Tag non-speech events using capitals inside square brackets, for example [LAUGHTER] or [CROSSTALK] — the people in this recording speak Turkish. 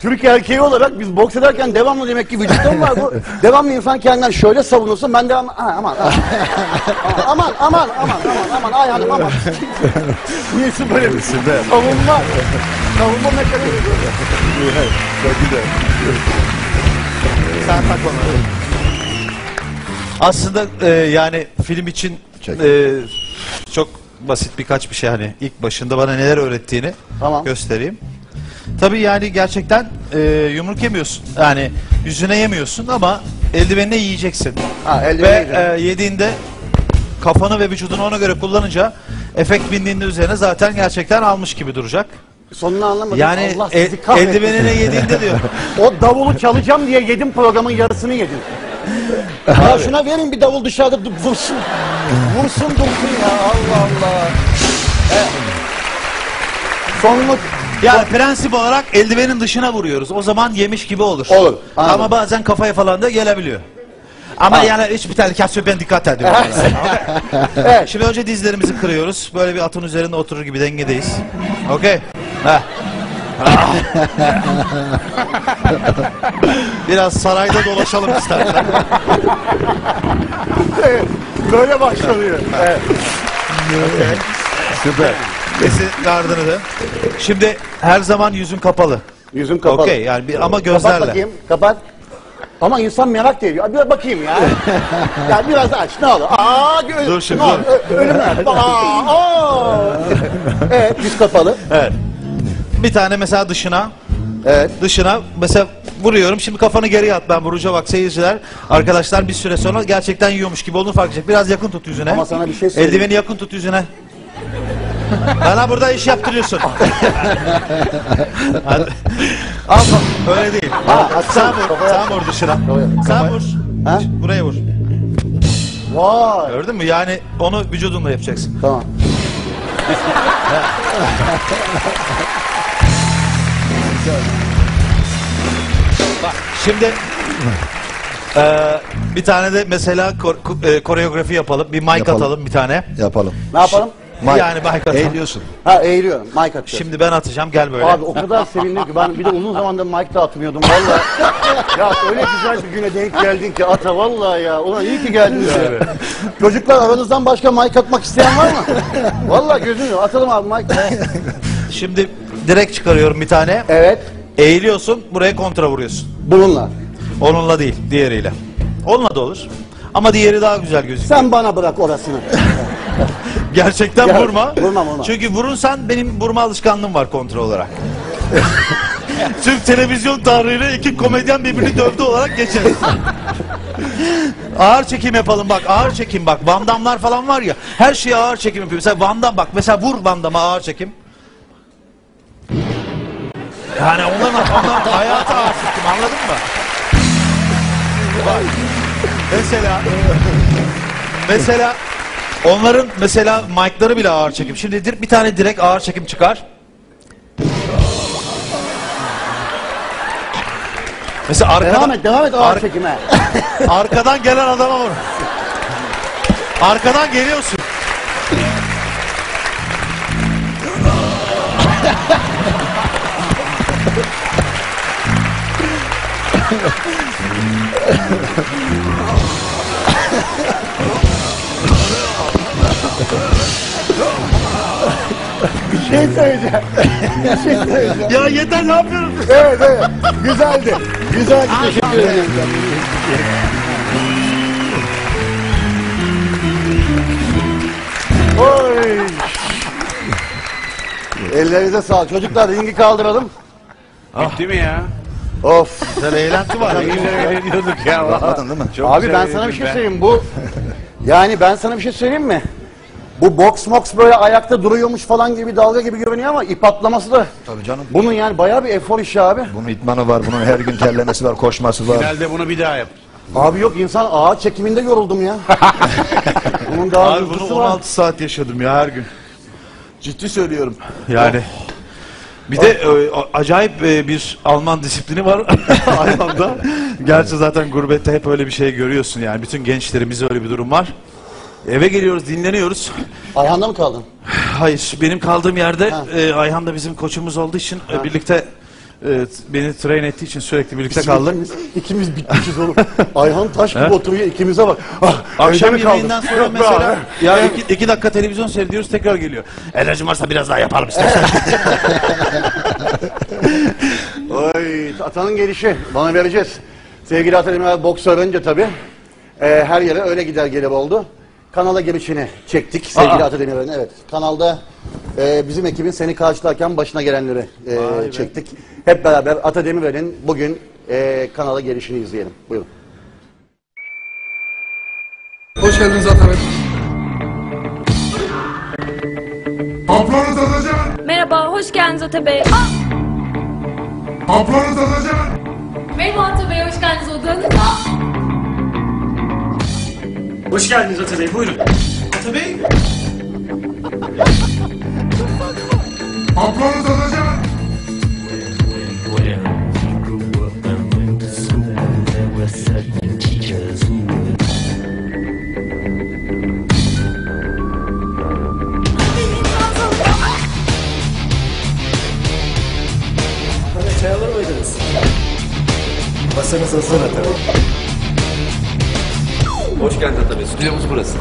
Türk erkeği olarak biz boks ederken devamlı demek ki vücutta var bu. [LAUGHS] devamlı insan kendinden şöyle savunursa ben devamlı ha, aman aman aman aman aman aman ay hanım aman. [LAUGHS] Niyesi böyle bir savunma. Savunma mekanizması. Sen tak onu. Aslında e, yani film için Çek. e, çok basit birkaç bir şey hani ilk başında bana neler öğrettiğini Tamam. göstereyim. Tabii yani gerçekten e, yumruk yemiyorsun. Yani yüzüne yemiyorsun ama eldivenine yiyeceksin. Ha, Ve eldiveni e, yediğinde kafanı ve vücudunu ona göre kullanınca efekt bindiğinde üzerine zaten gerçekten almış gibi duracak. Sonunu anlamadım. Yani Allah e, sizi kahretsin. eldivenine yediğinde diyor. [LAUGHS] O davulu çalacağım diye yedim programın yarısını yedim. ya şuna verin bir davul dışarıda du- vursun. Vursun dursun ya Allah Allah. Evet. Sonunu Yani prensip olarak eldivenin dışına vuruyoruz. O zaman yemiş gibi olur. Olur, anladım. Ama bazen kafaya falan da gelebiliyor. Ama yani hiçbir tehlikesi ben dikkat ediyorum. [LAUGHS] Evet. Şimdi önce dizlerimizi kırıyoruz. Böyle bir atın üzerinde oturur gibi dengedeyiz. Okey. Heh. [LAUGHS] Biraz sarayda dolaşalım istersen. böyle başlanıyor. Evet. Süper. Kesin gardını da. Şimdi her zaman yüzün kapalı. Yüzüm kapalı. Okey yani bir, ama Kapat gözlerle. bakayım. Kapat. Ama insan merak da ediyor. Bir bakayım ya. [LAUGHS] ya biraz aç ne olur. Aa, gö- Dur şimdi, ne olur? Ö- Ölüm nerede? Aa, aa. [LAUGHS] evet yüz kapalı. Evet. Bir tane mesela dışına Evet. dışına mesela vuruyorum. Şimdi kafanı geriye at ben vurunca bak seyirciler arkadaşlar bir süre sonra gerçekten yiyormuş gibi olduğunu fark edecek. Biraz yakın tut yüzüne. Ama sana bir şey söyleyeyim. Eldiveni yakın tut yüzüne. Bana burada iş yaptırıyorsun. Hadi. [LAUGHS] Al bak, öyle değil. Ha, sen atsana, vur, sen vur dışına. Sen vur. Ha? Buraya vur. Vay. Gördün mü? Yani onu vücudunla yapacaksın. Tamam. Bak şimdi eee, bir tane de mesela kor- ko- e, koreografi yapalım. Bir mic Yapalım. atalım bir tane. Yapalım. Ne yapalım? Mike. Yani mic atalım. Eğiliyorsun. Ha eğiliyorum. Mic atacağım. Şimdi ben atacağım gel böyle. Abi o kadar sevindim ki ben bir de uzun zamandır mic da atmıyordum valla. [LAUGHS] ya öyle güzel bir güne denk geldin ki ata vallahi ya. Ulan iyi ki geldin ya. Çocuklar aranızdan başka mic atmak isteyen var mı? Vallahi gözünü atalım abi mic. [LAUGHS] Şimdi direkt çıkarıyorum bir tane. Evet. Eğiliyorsun buraya kontra vuruyorsun. Bununla. Onunla değil diğeriyle. Onunla da olur. Ama diğeri daha güzel gözüküyor. Sen bana bırak orasını. [LAUGHS] Gerçekten vurma. vurmam, vurmam. Çünkü vurursan benim vurma alışkanlığım var kontrol olarak. [LAUGHS] Türk televizyon tarihine iki komedyen birbirini dövdü olarak geçeriz. ağır çekim yapalım bak ağır çekim bak Van Damme'lar falan var ya her şeye ağır çekim yapıyor. Mesela Van Damme bak mesela vur Van Damme'a ağır çekim. Yani onların, onların hayatı ağır çekim anladın mı? Bak, mesela mesela onların mesela mic'ları bile ağır çekim. Şimdi bir tane direkt ağır çekim çıkar. Mesela arkadan, Devam et devam et ağır Ar- çekime. [LAUGHS] arkadan gelen adama vur. Arkadan geliyorsun. [LAUGHS] Bir şey söyleyeceğim. Bir şey söyleyeceğim. Ya yeter ne yapıyorsun? Evet evet. Güzeldi. Güzeldi. Teşekkür ederim. Oy. Ellerinize sağlık. Çocuklar ringi kaldıralım. Bitti mi ya? Of. Güzel eğlenti var. Öyle diyorduk ya. Anladın değil mi? Çok Abi güzel ben sana bir şey eğlendim söyleyeyim. Bu yani ben sana bir şey söyleyeyim mi? Bu box mox böyle ayakta duruyormuş falan gibi dalga gibi görünüyor ama ip atlaması da Tabii canım. bunun yani bayağı bir efor işi abi. Bunun itmanı var, bunun her gün terlemesi var, koşması var. Finalde bunu bir daha yap. Abi yok insan ağaç çekiminde yoruldum ya. [LAUGHS] Bunun daha Abi bunu hızlısı var. 16 saat yaşadım ya her gün. Ciddi söylüyorum. Yani bir de e, a- acayip e, bir Alman disiplini var [LAUGHS] anda. Gerçi zaten gurbette hep öyle bir şey görüyorsun yani. Bütün gençlerimizde öyle bir durum var. Eve geliyoruz, dinleniyoruz. Ayağında mı kaldın? Hayır, benim kaldığım yerde e, Ayhan da bizim koçumuz olduğu için e, birlikte e, beni train ettiği için sürekli birlikte kaldık. ikimiz, ikimiz bitmişiz oğlum. [LAUGHS] Ayhan taş gibi oturuyor ikimize bak. Ah, Akşam evde mi kaldın? yemeğinden sonra Yok be mesela abi. ya iki, iki dakika televizyon seyrediyoruz tekrar geliyor. Enerjim varsa biraz daha yapalım istersen. [LAUGHS] Oy, atanın gelişi. Bana vereceğiz. Sevgili Atan Emiral boksör önce tabii. e, her yere öyle gider gelir oldu. Kanala girişini çektik sevgili Aa. Atan Emiral'in. Evet. Kanalda e, bizim ekibin seni karşılarken başına gelenleri e, çektik. Hep beraber Ata Demirel'in bugün e, kanala gelişini izleyelim. Buyurun. Hoş geldiniz Atabey. Pamplonu tadacağım. Merhaba, hoş geldiniz Ata Bey. Pamplonu tadacağım. Merhaba Ata Bey, hoş geldiniz odanıza. Hoş geldiniz Ata Bey, buyurun. Ata Bey, Pamplonu tadacağım. çay alır mıydınız? Masanız hazır Ata Bey. Hoş geldin Atabey. Stüdyomuz burası.